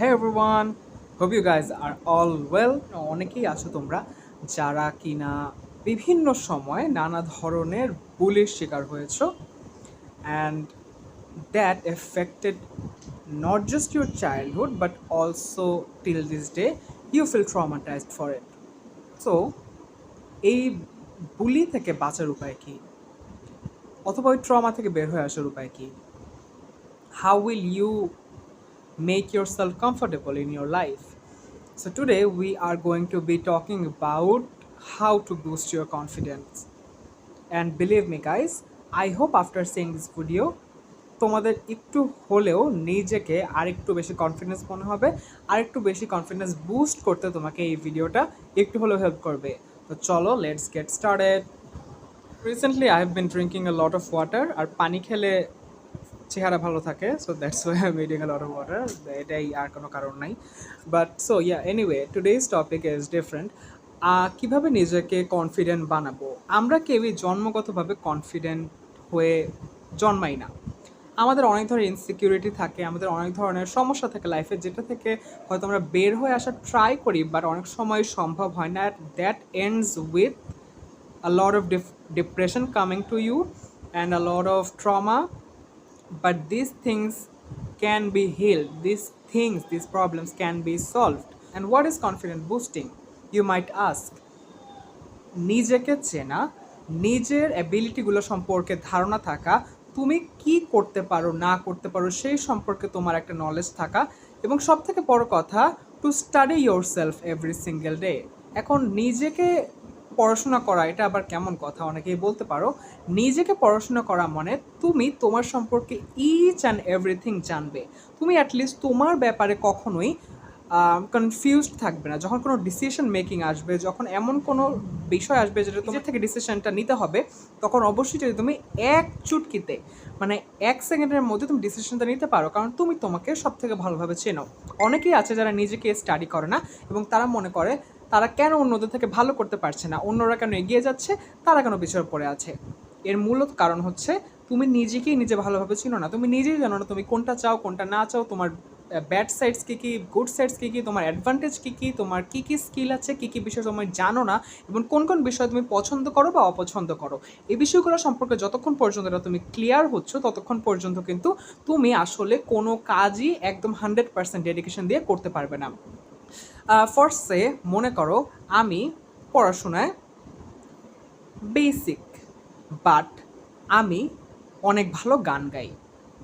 Hey everyone hope you guys are all well. অনেকেই আছো তোমরা যারা কিনা বিভিন্ন সময় নানা ধরনের বুলির শিকার হয়েছো and that affected not just your childhood but also till this day you feel traumatised for it so এই বুলি থেকে বাঁচার উপায় কী? অথবা ওই ট্রমা থেকে বের হয়ে আসার উপায় কী? How will you make yourself comfortable in your life so today we are going to be talking about how to boost your confidence and believe me guys i hope after seeing this video তোমাদের একটু হলেও নিজেকে আরেকটু বেশি confidence মনে হবে আরেকটু বেশি কনফিডেন্স বুস্ট করতে তোমাকে এই ভিডিওটা একটু হলেও হেল্প করবে তো চলো let's get started recently I have been drinking a lot of water আর পানি খেলে চেহারা ভালো থাকে so that's why I needing a of water এটাই আর কোনো কারণ নাই। But so yeah anyway today's topic is different কীভাবে নিজেকে কনফিডেন্ট বানাবো? আমরা কেউই জন্মগতভাবে কনফিডেন্ট হয়ে জন্মাই না। আমাদের অনেক ধরনের ইনসিকিউরিটি থাকে, আমাদের অনেক ধরনের সমস্যা থাকে লাইফে যেটা থেকে হয়তো আমরা বের হয়ে আসার ট্রাই করি বাট অনেক সময় সম্ভব হয় না। That ends with a lot def- depression coming to you and a lot of trauma but these things can be healed these things these problems can be solved and what is confidence boosting you might ask নিজেকে চেনা নিজের অ্যাবিলিটিগুলো সম্পর্কে ধারণা থাকা তুমি কি করতে পারো না করতে পারো সেই সম্পর্কে তোমার একটা নলেজ থাকা এবং সব থেকে বড় কথা to study yourself every single day এখন নিজেকে পড়াশোনা করা, এটা আবার কেমন কথা? অনেকেই বলতে পারো, নিজেকে পড়াশোনা করা মানে তুমি তোমার সম্পর্কে ইচ অ্যান্ড এভরিথিং জানবে। তুমি অ্যাটলিস্ট তোমার ব্যাপারে কখনোই কনফিউজড থাকবে না। যখন কোনো ডিসিশন মেকিং আসবে, যখন এমন কোনো বিষয় আসবে যেটা তোমার থেকে ডিসিশনটা নিতে হবে, তখন অবশ্যই যদি তুমি এক চুটকিতে মানে এক সেকেন্ডের মধ্যে তুমি ডিসিশনটা নিতে পারো, কারণ তুমি তোমাকে সব থেকে ভালোভাবে চেনো। অনেকেই আছে যারা নিজেকে স্টাডি করে না এবং তারা মনে করে তারা কেন অন্যদের থেকে ভালো করতে পারছে না? অন্যরা কেন এগিয়ে যাচ্ছে? তারা কেন পিছনে পড়ে আছে? এর মূলত কারণ হচ্ছে, তুমি নিজেকেই নিজে ভালোভাবে চিনো না। তুমি নিজেই জানো না তুমি কোনটা চাও, কোনটা না চাও। তোমার ব্যাড সাইডস কী কী গুড সাইডস কী কী, তোমার অ্যাডভান্টেজ কী কী, তোমার কী কী স্কিল আছে, কী কী বিষয় তুমি জানো না, এবং কোন কোন বিষয় তুমি পছন্দ করো বা অপছন্দ করো। এই বিষয়গুলো সম্পর্কে যতক্ষণ পর্যন্ত না তুমি ক্লিয়ার হচ্ছ, ততক্ষণ পর্যন্ত কিন্তু তুমি আসলে কোনো কাজই একদম হান্ড্রেড পার্সেন্ট ডেডিকেশন দিয়ে করতে পারবে না। ফার্স্টে মনে করো আমি পড়াশোনায় বেসিক বাট আমি অনেক ভালো গান গাই।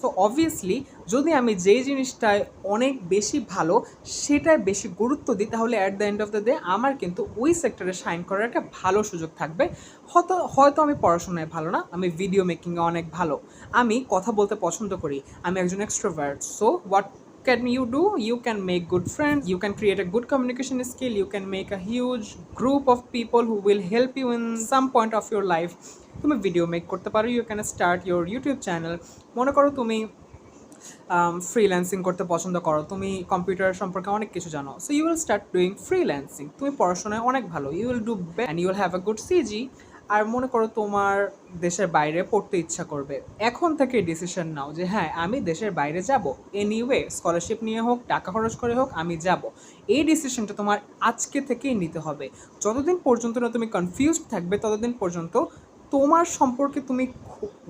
সো অবভিয়াসলি যদি আমি যেই জিনিসটায় অনেক বেশি ভালো, সেটায় বেশি গুরুত্ব দিই, তাহলে at the end of the day আমার কিন্তু ওই সেক্টরে সাইন করার একটা ভালো সুযোগ থাকবে। হয়তো হয়তো আমি পড়াশোনায় ভালো না, আমি ভিডিও মেকিংয়ে অনেক ভালো। আমি কথা বলতে পছন্দ করি, আমি একজন extrovert so what can you do. You can make good friends. You can create a good communication skill. You can make a huge group of people who will help you in some point of your life. তুমি video make করতে পারো। You can start your YouTube channel মনে করো তুমি freelancing করতে পছন্দ করো। তুমি কম্পিউটার সম্পর্কে অনেক কিছু জানো। So you will start doing freelancing তুমি পড়াশোনায় অনেক ভালো। You will do and you will have a good CG আর মনে করো তোমার দেশের বাইরে পড়তে ইচ্ছা করবে, এখন থেকে ডিসিশন নাও যে হ্যাঁ আমি দেশের বাইরে যাব। এনিওয়ে স্কলারশিপ নিয়ে হোক, টাকা খরচ করে হোক, আমি যাব। এই ডিসিশনটা তোমার আজকে থেকেই নিতে হবে। যতদিন পর্যন্ত না তুমি কনফিউজড থাকবে, ততদিন পর্যন্ত তোমার সম্পর্কে তুমি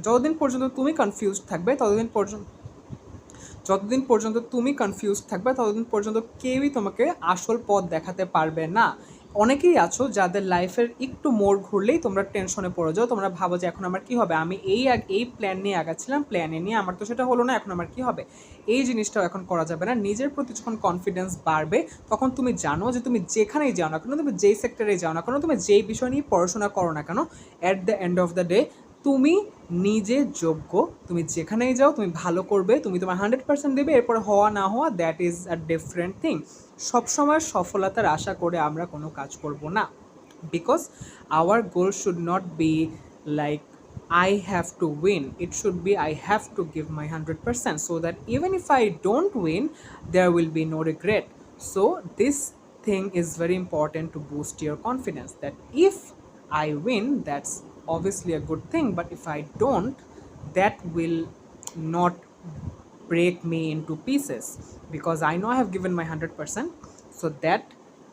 যতদিন পর্যন্ত তুমি কনফিউজড থাকবে, ততদিন পর্যন্ত, যতদিন পর্যন্ত তুমি কনফিউজ থাকবে, ততদিন পর্যন্ত কেউই তোমাকে আসল পথ দেখাতে পারবে না। অনেকেই আছো যাদের লাইফের একটু মোড় ঘুরলেই তোমরা টেনশনে পড়ে যাও, তোমরা ভাবো যে এখন আমার কি হবে? আমি এই এই প্ল্যান নিয়ে আগাচ্ছিলাম প্ল্যানে নিয়ে আমার তো সেটা হলো না, এখন আমার কি হবে? এই জিনিসটাও এখন করা যাবে না। নিজের প্রতি যখন কনফিডেন্স বাড়বে, তখন তুমি জানো যে তুমি যেখানেই যাও না কেন, তুমি যেই সেক্টরে যাও না কেন, তুমি যেই বিষয় নিয়ে পড়াশোনা করো না কেন at the end of the day তুমি নিজে যোগ্য। তুমি যেখানেই যাও, তুমি ভালো করবে, তুমি তোমার হান্ড্রেড পার্সেন্ট দেবে, এরপর হওয়া, না হওয়া that is a different thing সবসময় সফলতার আশা করে আমরা কোনো কাজ করব না। Because our goal should not be like I have to win it should be I have to give my hundred percent so that even if I don't win there will be no regret so this thing is very important to boost your confidence that if I win that's obviously a good thing, but if I don't, that will not break me into pieces because I know I have given my 100%. So that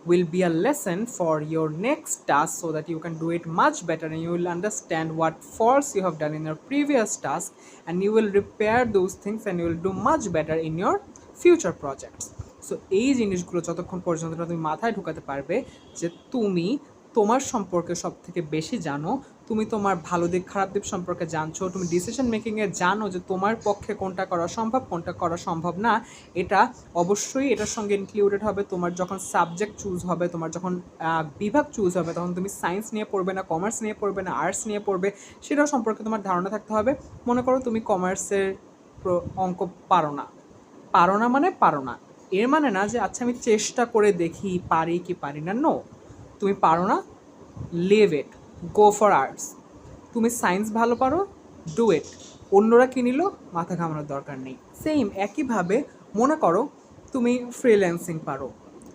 will be a lesson for your next task so that you can do it much better and you will understand what faults you have done in your previous task and you will repair those things and you will do much better in your future projects. So এই জিনিসগুলো যতক্ষণ পর্যন্ত না তুমি মাথায় ঢুকাতে পারবে যে তুমি তোমার সম্পর্কে সব থেকে বেশি জানো তুমি তোমার ভালো দিক, খারাপ দিক সম্পর্কে জানছো, তুমি ডিসিশন মেকিংয়ে জানো যে তোমার পক্ষে কোনটা করা সম্ভব, কোনটা করা সম্ভব না। এটা অবশ্যই এটার সঙ্গে ইনক্লুডেড হবে। তোমার যখন সাবজেক্ট চুজ হবে, তোমার যখন বিভাগ চুজ হবে, তখন তুমি সায়েন্স নিয়ে পড়বে না কমার্স নিয়ে পড়বে না আর্টস নিয়ে পড়বে, সেটাও সম্পর্কে তোমার ধারণা থাকতে হবে। মনে করো তুমি কমার্সের অঙ্ক পারো না। পারো না মানে পারো না। এর মানে না যে আচ্ছা আমি চেষ্টা করে দেখি পারি কি পারি না নো তুমি পারো না leave it go for arts তুমি সায়েন্স ভালো পারো ডু ইট অন্যরা কি নিল, মাথা ঘামানোর দরকার নেই। সেম একইভাবে মনে করো তুমি ফ্রিল্যান্সিং পারো।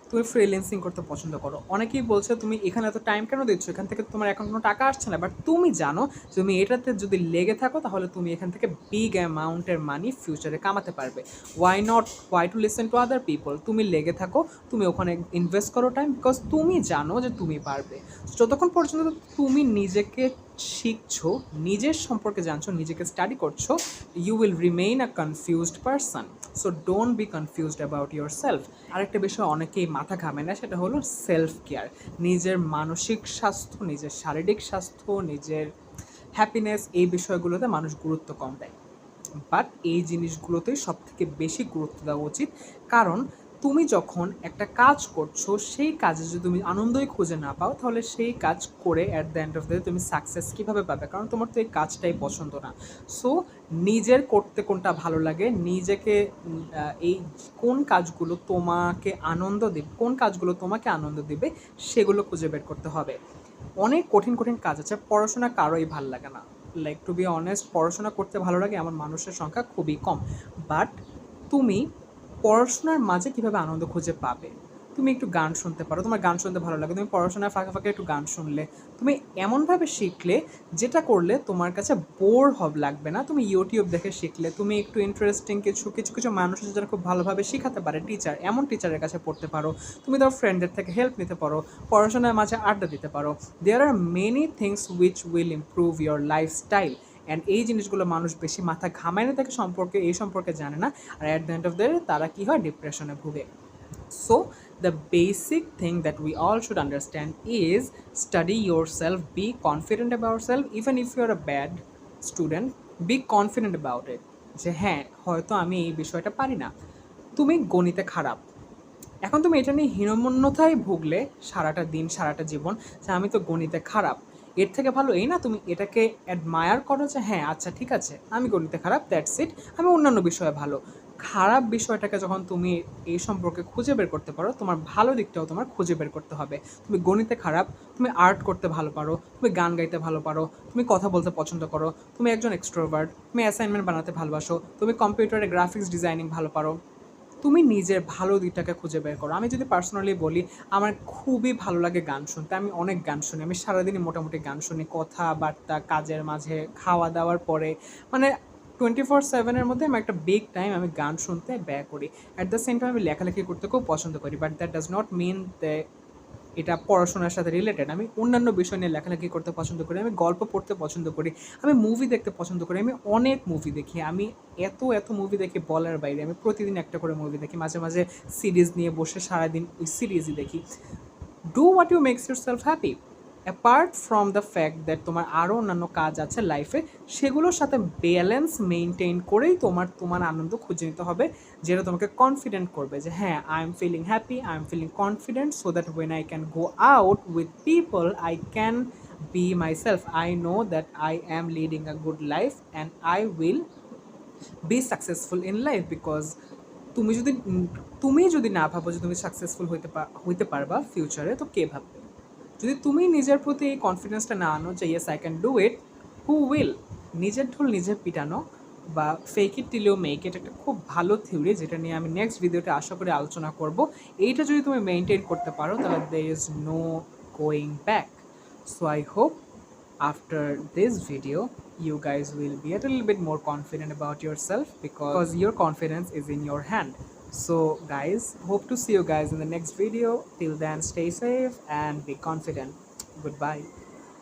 তুমি ফ্রিল্যান্সিং করতে পছন্দ করো। অনেকেই বলছে, তুমি এখানে এত টাইম কেন দিচ্ছ? এখান থেকে তোমার এখন কোনো টাকা আসছে না। বাট তুমি জানো তুমি এটাতে যদি লেগে থাকো, তাহলে তুমি এখান থেকে বিগ অ্যামাউন্টের মানি ফিউচারে কামাতে পারবে। Why not why to listen to other people তুমি লেগে থাকো, তুমি ওখানে ইনভেস্ট করো টাইম বিকজ তুমি জানো যে তুমি পারবে। যতক্ষণ পর্যন্ত তুমি নিজেকে শিখছো, নিজের সম্পর্কে জানছো, নিজেকে স্টাডি করছ you will remain a confused person so don't be confused about yourself আরেকটা বিষয় অনেকেই মাথা ঘামে না, সেটা হলো সেলফ কেয়ার নিজের মানসিক স্বাস্থ্য, নিজের শারীরিক স্বাস্থ্য, নিজের হ্যাপিনেস এই বিষয়গুলোতে মানুষ গুরুত্ব কম দেয়। বাট এই জিনিসগুলোতেই সব থেকে বেশি গুরুত্ব দেওয়া উচিত। কারণ তুমি যখন একটা কাজ করছ, সেই কাজে যদি তুমি আনন্দই খুঁজে না পাও, তাহলে সেই কাজ করে at the end of the তুমি সাকসেস কীভাবে পাবে? কারণ তোমার তো এই কাজটাই পছন্দ না। সো নিজের করতে কোনটা ভালো লাগে? নিজেকে এই কোন কাজগুলো তোমাকে আনন্দ দেবে, কোন কাজগুলো তোমাকে আনন্দ দেবে, সেগুলো খুঁজে বের করতে হবে। অনেক কঠিন কঠিন কাজ আছে, পড়াশোনা কারোই ভালো লাগে না। লাইক টু বি অনেস্ট পড়াশোনা করতে ভালো লাগে, এমন মানুষের সংখ্যা খুবই কম। বাট তুমি পড়াশোনার মাঝে কীভাবে আনন্দ খুঁজে পাবে? তুমি একটু গান শুনতে পারো। তোমার গান শুনতে ভালো লাগে। তুমি পড়াশোনার ফাঁকে ফাঁকে একটু গান শুনলে। তুমি এমনভাবে শিখলে, যেটা করলে তোমার কাছে বোর হব, লাগবে না। তুমি ইউটিউব দেখে শিখলে। তুমি একটু ইন্টারেস্টিং কিছু কিছু কিছু মানুষ আছে যারা খুব ভালোভাবে শেখাতে পারে। টিচার এমন টিচারের কাছে পড়তে পারো। তুমি তোমার ফ্রেন্ডের থেকে হেল্প নিতে পারো। পড়াশোনার মাঝে আড্ডা দিতে পারো। There are many things which will improve your lifestyle and এই জিনিসগুলো মানুষ বেশি মাথা ঘামায় না থাকে সম্পর্কে এই সম্পর্কে জানে না। আর at the end of the তারা কী হয়? ডিপ্রেশনে ভুগে। So, the basic thing that we all should understand is study yourself, be confident about yourself, even if you're a bad student, be confident about it. যে হ্যাঁ হয়তো আমি এই বিষয়টা পারি না। তুমি গণিতে খারাপ। এখন তুমি এটা নিয়ে হীনমন্যতায় ভুগলে সারাটা দিন সারাটা জীবন যে আমি তো গণিতে খারাপ। এর থেকে ভালো এই না তুমি এটাকে অ্যাডমায়ার করো যে হ্যাঁ আচ্ছা ঠিক আছে, আমি গণিতে খারাপ দ্যাটস ইট আমি অন্যান্য বিষয়ে ভালো। খারাপ বিষয়টাকে যখন তুমি এই সম্পর্কে খুঁজে বের করতে পারো, তোমার ভালো দিকটাও তোমার খুঁজে বের করতে হবে। তুমি গণিতে খারাপ, তুমি আর্ট করতে ভালো পারো, তুমি গান গাইতে ভালো পারো, তুমি কথা বলতে পছন্দ করো, তুমি একজন এক্সট্রোভার্ট তুমি অ্যাসাইনমেন্ট বানাতে ভালোবাসো, তুমি কম্পিউটারে গ্রাফিক্স ডিজাইনিং ভালো পারো। তুমি নিজের ভালো দিকটাকে খুঁজে বের করো। আমি যদি পার্সোনালি বলি, আমার খুবই ভালো লাগে গান শুনতে। আমি অনেক গান শুনি। আমি সারাদিনই মোটামুটি গান শুনি। কথাবার্তা, কাজের মাঝে খাওয়া দাওয়ার পরে। মানে টোয়েন্টি ফোর সেভেনের মধ্যে আমি একটা বিগ টাইম আমি গান শুনতে ব্যয় করি। অ্যাট দ্য সেম টাইম আমি লেখালেখি করতে খুব পছন্দ করি। But that does not mean the এটা পড়াশোনার সাথে রিলেটেড আমি অন্যান্য বিষয় নিয়ে লেখালেখি করতে পছন্দ করি, আমি গল্প পড়তে পছন্দ করি, আমি মুভি দেখতে পছন্দ করি, আমি অনেক মুভি দেখি। আমি এত এত মুভি দেখি বলার বাইরে, আমি প্রতিদিন একটা করে মুভি দেখি, মাঝে মাঝে সিরিজ নিয়ে বসে সারাদিন ওই সিরিজই দেখি। Do what you makes yourself happy apart from the fact that তোমার আরও অন্যান্য কাজ আছে লাইফে সেগুলোর সাথে ব্যালেন্স মেনটেন করেই তোমার তোমার আনন্দ খুঁজে নিতে হবে, যেটা তোমাকে কনফিডেন্ট করবে যে হ্যাঁ I am feeling happy I am feeling confident so that when I can go out with people I can be myself. I know that i am leading a good life and i will be successful in life because তুমি যদি তুমি যদি না ভাবো যে তুমি successful হইতে হইতে পারবা ফিউচারে তো কে ভাববে? যদি তুমি নিজের প্রতি এই কনফিডেন্সটা না আনো যে yes I can do it who will নিজের ঢোল নিজে পিটানো বা ফেক ইট টিলেও মেক ইট একটা খুব ভালো থিওরি যেটা নিয়ে আমি নেক্সট ভিডিওতে আশা করে আলোচনা করব। এইটা যদি তুমি মেনটেন করতে পারো, তাহলে there is no going back so I hope after this video, you guys will be a little bit more confident about yourself because your confidence is in your hand. So guys hope to see you guys in the next video. Till then stay safe and be confident. Goodbye